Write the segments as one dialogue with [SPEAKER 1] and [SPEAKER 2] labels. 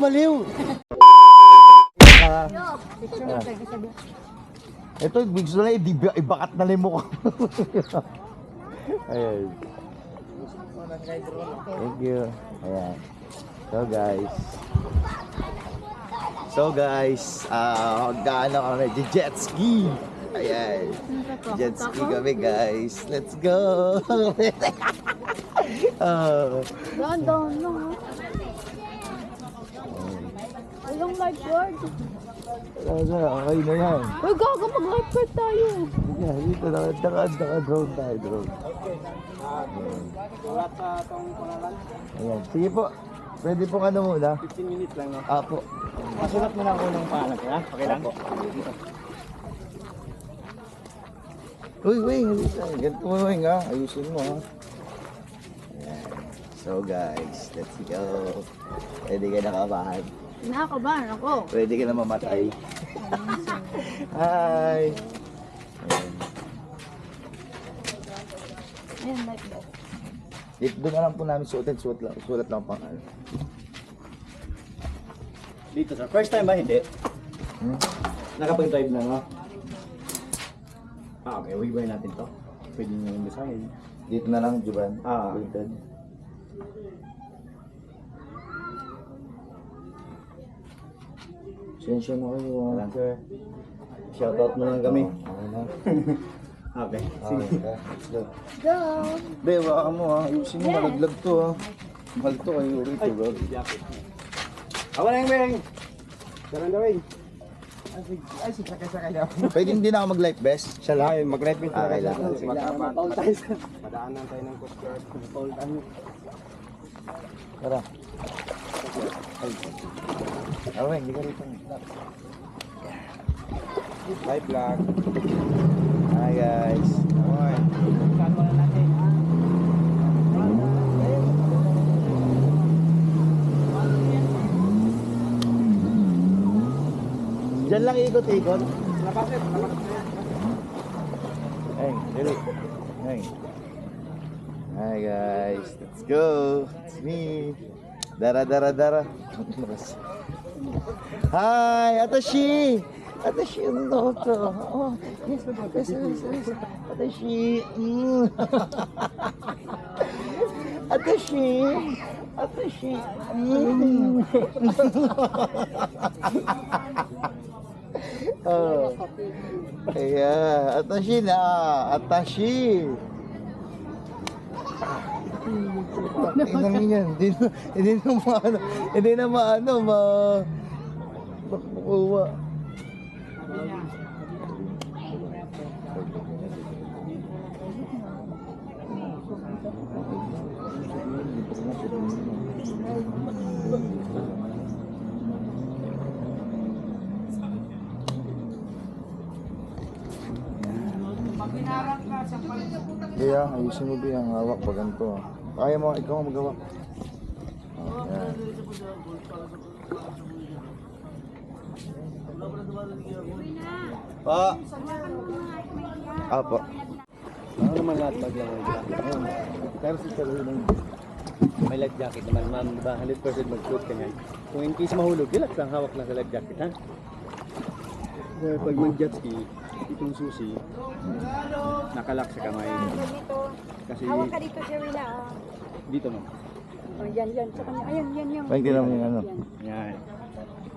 [SPEAKER 1] baliw! Ah, ito, gusto na i- ibakat na limo ko. Ayan. Thank you. Ayan. So guys. So guys, ah, uh, gaano kami jet ski. Ayan. Jet ski kami guys. Let's go. oh.
[SPEAKER 2] Doon, doon, no. Walang lifeguard.
[SPEAKER 1] Okay na yan.
[SPEAKER 2] Uy, gago, mag-lifeguard tayo.
[SPEAKER 1] Sige, dito na, naka, naka drone tayo, drone.
[SPEAKER 3] Wala sa itong pangalan.
[SPEAKER 1] Ayan. Sige po. Pwede pong ano muna?
[SPEAKER 3] 15 minutes lang, no?
[SPEAKER 1] Apo.
[SPEAKER 3] Masulat mo na ako ng pangalan, ha? Okay lang?
[SPEAKER 1] Uy, uy, halika. Ganito mo yung ha. Ayusin mo ha. Ayan. So guys, let's go. Pwede ka nakabahan.
[SPEAKER 2] Nakakabahan ako.
[SPEAKER 1] Pwede ka na mamatay. Hi! Ayan. Dito doon na lang po namin suotin. Suot lang, sulat lang pang ano.
[SPEAKER 3] Dito, sir. First time ba? Hindi.
[SPEAKER 1] Hmm?
[SPEAKER 3] Nakapag-drive na, no? Ah, okay. Wibay natin to. Pwede nyo yung basahin.
[SPEAKER 1] Dito na lang, Juban.
[SPEAKER 3] Ah.
[SPEAKER 1] Printed. Sensya na kayo. ah.
[SPEAKER 3] Wala, sir. Shoutout mo lang kami.
[SPEAKER 1] Okay na.
[SPEAKER 3] Okay.
[SPEAKER 1] Okay,
[SPEAKER 3] Sige.
[SPEAKER 1] go.
[SPEAKER 2] Go!
[SPEAKER 1] Be, baka mo ha. Ayusin mo,
[SPEAKER 2] Yes.
[SPEAKER 1] malaglag to ha. Mahal to kayo rito,
[SPEAKER 3] Ay,
[SPEAKER 1] bro.
[SPEAKER 3] jacket. Awa na yung beng! Daran daw, eh. Ay, sige, sakay-sakay na ako.
[SPEAKER 1] Pwede hindi na ako mag-life vest.
[SPEAKER 3] Siya lang, mag-red bean
[SPEAKER 1] Ah, kailangan.
[SPEAKER 3] Matapaul tayo sa... Padaanan tayo ng Coast Guard. Paul tayo.
[SPEAKER 1] Tara. Ay. Arwen, hindi ka rito.
[SPEAKER 3] Hi, vlog.
[SPEAKER 1] Hi guys.
[SPEAKER 3] Mo na natin?
[SPEAKER 1] Diyan lang ikot-ikot.
[SPEAKER 3] Labasit, labasit na yan.
[SPEAKER 1] Hey, dali. Hey. Hi guys. Let's go. It's me. Dara dara dara. Hi, Atashi. Atashi, ano to? Oh, yes, yes, yes, yes. Atashi. Mm. Atashi. Atashi. Mm. oh. Kaya, atashi na. Atashi. Tingnan yan. Hindi na, hindi na maano, hindi na maano, ma... Makukuha. Kaya, ayusin mo ba yung hawak pag ganito. ah. Kaya mo, ikaw ang maghawak. Oh, yan. Pa. Apo.
[SPEAKER 3] Ano naman lahat maglalagay jacket?
[SPEAKER 1] Ayun. Pero si Karoon na
[SPEAKER 3] May life jacket naman, ma'am. Diba? 100% mag-float ka ngayon. Kung in case mahulog, relax lang. Hawak lang sa life jacket, ha? Kaya pag mag-jet ski, itong susi, nakalak sa kamay. Kasi
[SPEAKER 2] Hawak ka dito, Sherwina.
[SPEAKER 3] dito, ma'am.
[SPEAKER 2] Oh, yan, yan. Sa kanya. Ayan, yan, yan.
[SPEAKER 1] Pwede na mo yung ano.
[SPEAKER 3] Yan.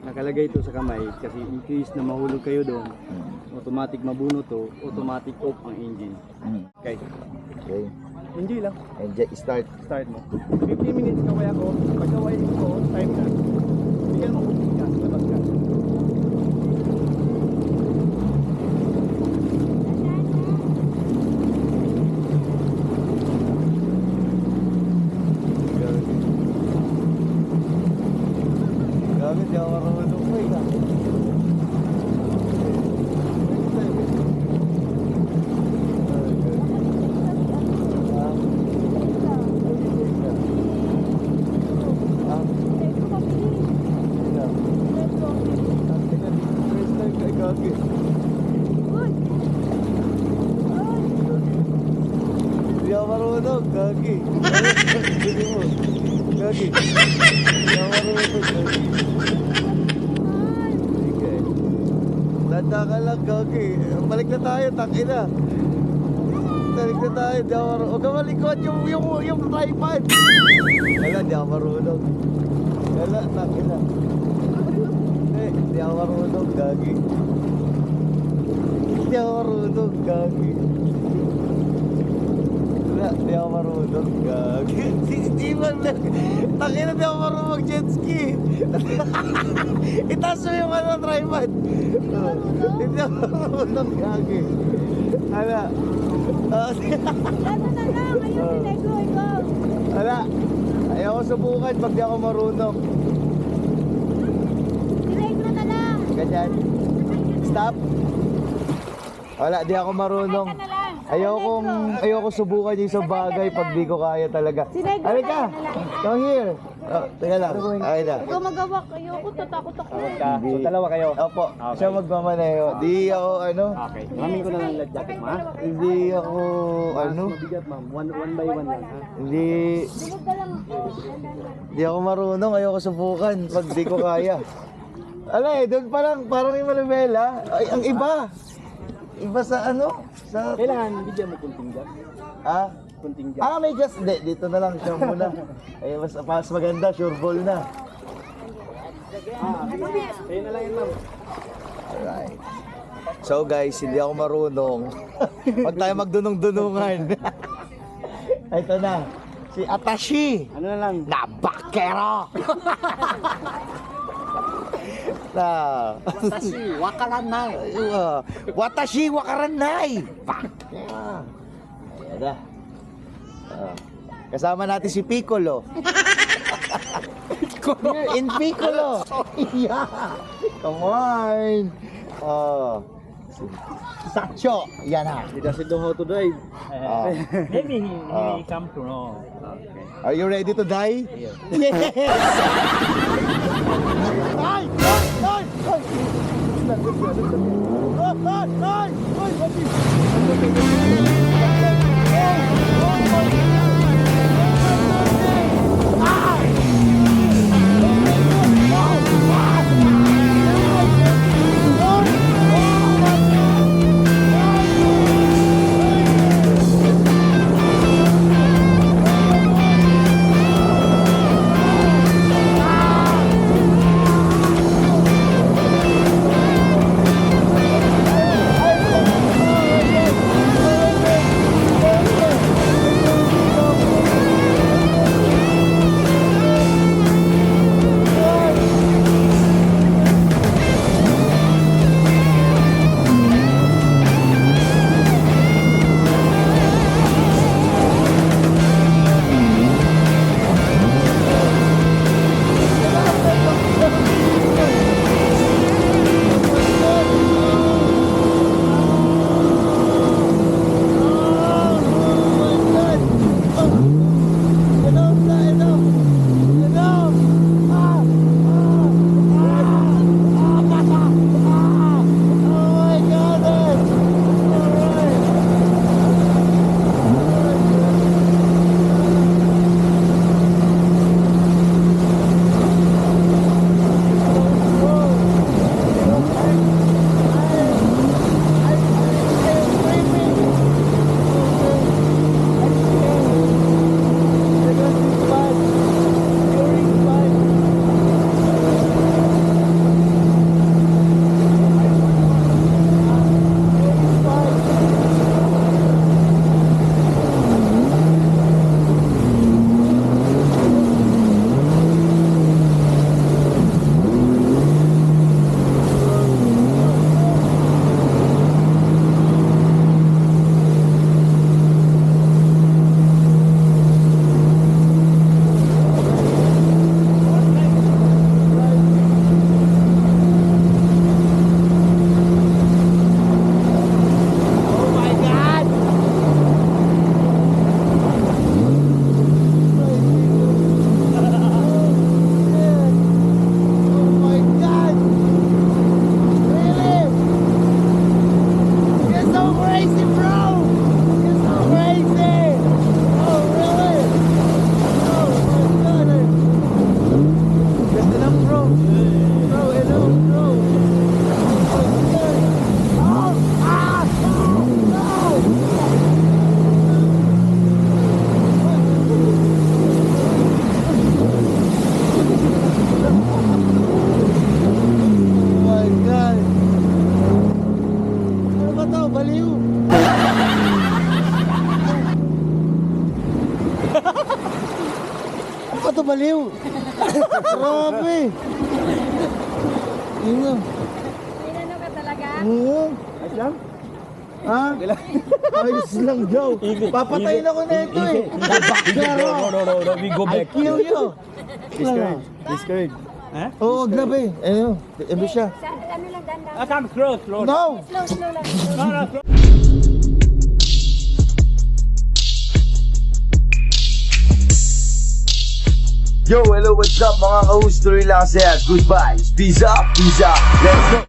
[SPEAKER 3] Nakalagay ito sa kamay kasi in case na mahulog kayo doon,
[SPEAKER 1] Hmm.
[SPEAKER 3] automatic mabuno to, automatic off ang engine.
[SPEAKER 1] Hmm.
[SPEAKER 3] Okay.
[SPEAKER 1] Okay.
[SPEAKER 3] Enjoy lang.
[SPEAKER 1] And just start.
[SPEAKER 3] Start mo. 15 minutes kaway ako. Pag kaway ko, time na. Bigyan mo kung ka, labas ka.
[SPEAKER 1] to, gagi. Gagi mo. Gagi. Nakamaro mo ka lang, gagi. Balik na tayo, takina. Balik na tayo, di ako marunong. Huwag ka malikot yung, yung, yung tripod. Wala, di ako marunong. Wala, takina. Hindi, eh, di ako marunong, gagi. Di ako marunong, gagi. Wala, di ako marunong, Gagi. Di, di man lang. Takin na, di ako marunong mag-jet ski. Itaas mo yung ano, tripod. Oh, Hindi ako marunong, Gagi. Ano? Ah,
[SPEAKER 2] Ano na lang, ayun, Dinego, ikaw.
[SPEAKER 1] Wala. Ayaw ko subukan pag di ako marunong.
[SPEAKER 2] Dinego na lang.
[SPEAKER 1] Ganyan. Stop. Wala, di ako marunong.
[SPEAKER 2] Na lang.
[SPEAKER 1] Ayaw kong, ayaw ko subukan yung isang bagay pag di ko kaya talaga.
[SPEAKER 2] Sinegro
[SPEAKER 1] Halika. Come here. Oh, teka lang. Ay na.
[SPEAKER 2] Ikaw magawak, ayoko, tatakot ako.
[SPEAKER 3] Tawag ka. So, dalawa kayo.
[SPEAKER 1] Opo,
[SPEAKER 3] Okay.
[SPEAKER 1] siya magmamaneho. Di ako, ano,
[SPEAKER 3] Okay. Mamin ko na lang life jacket mo, ha?
[SPEAKER 1] hindi ako, ano,
[SPEAKER 3] mabigat, ma'am. One, one by one lang, ha?
[SPEAKER 1] hindi,
[SPEAKER 2] lang ako.
[SPEAKER 1] Di ako marunong, ayoko subukan pag di ko kaya. Ala eh, doon pa lang, parang yung malamela. Ay, ang iba. Iba sa ano? Sa,
[SPEAKER 3] Kailangan, bigyan mo kunting jack.
[SPEAKER 1] ah?
[SPEAKER 3] Kunting jack.
[SPEAKER 1] Ah, may just, di, dito na lang siya muna. Ay, mas, mas maganda, sure ball na.
[SPEAKER 3] Ah, Kaya na lang yan, ma'am.
[SPEAKER 1] Alright. So guys, hindi ako marunong. Huwag tayo magdunong-dunungan. Ito na, si Atashi.
[SPEAKER 3] Ano na lang?
[SPEAKER 1] Nabakero! na.
[SPEAKER 3] Watashi, wakaranay.
[SPEAKER 1] Uh, watashi wakaranay. Bakera. Ayan na. Ah, kasama natin si Piccolo. Here in Piccolo. yeah. Come on. Oh. Si Sacho. Yan na.
[SPEAKER 3] He doesn't know how to drive.
[SPEAKER 1] Ah.
[SPEAKER 4] Maybe he, he come to know.
[SPEAKER 1] Are you ready to die?
[SPEAKER 3] Yeah.
[SPEAKER 1] Yes! Ay! lütfen lütfen lütfen. Lan lan lan. Koy bakayım. Oh, oh, oh. Baliw. Grabe. Yun na.
[SPEAKER 2] Inano ka talaga?
[SPEAKER 1] Oo.
[SPEAKER 3] Ayos lang?
[SPEAKER 1] Ha? Ayos lang daw. Papatayin ako na ito eh. Pero,
[SPEAKER 3] no, no, we go
[SPEAKER 1] I kill you.
[SPEAKER 3] Discourage. Discourage. Ha?
[SPEAKER 1] Oo, grabe. Ayun, ebe siya.
[SPEAKER 2] Sa ano lang ganda.
[SPEAKER 3] Ah, come close, close.
[SPEAKER 1] No!
[SPEAKER 2] Slow, slow lang.
[SPEAKER 3] No, no, close.
[SPEAKER 4] Yo, hello, what's up mga ka-host? Lang saya. Goodbye. Peace up, peace up. Let's go.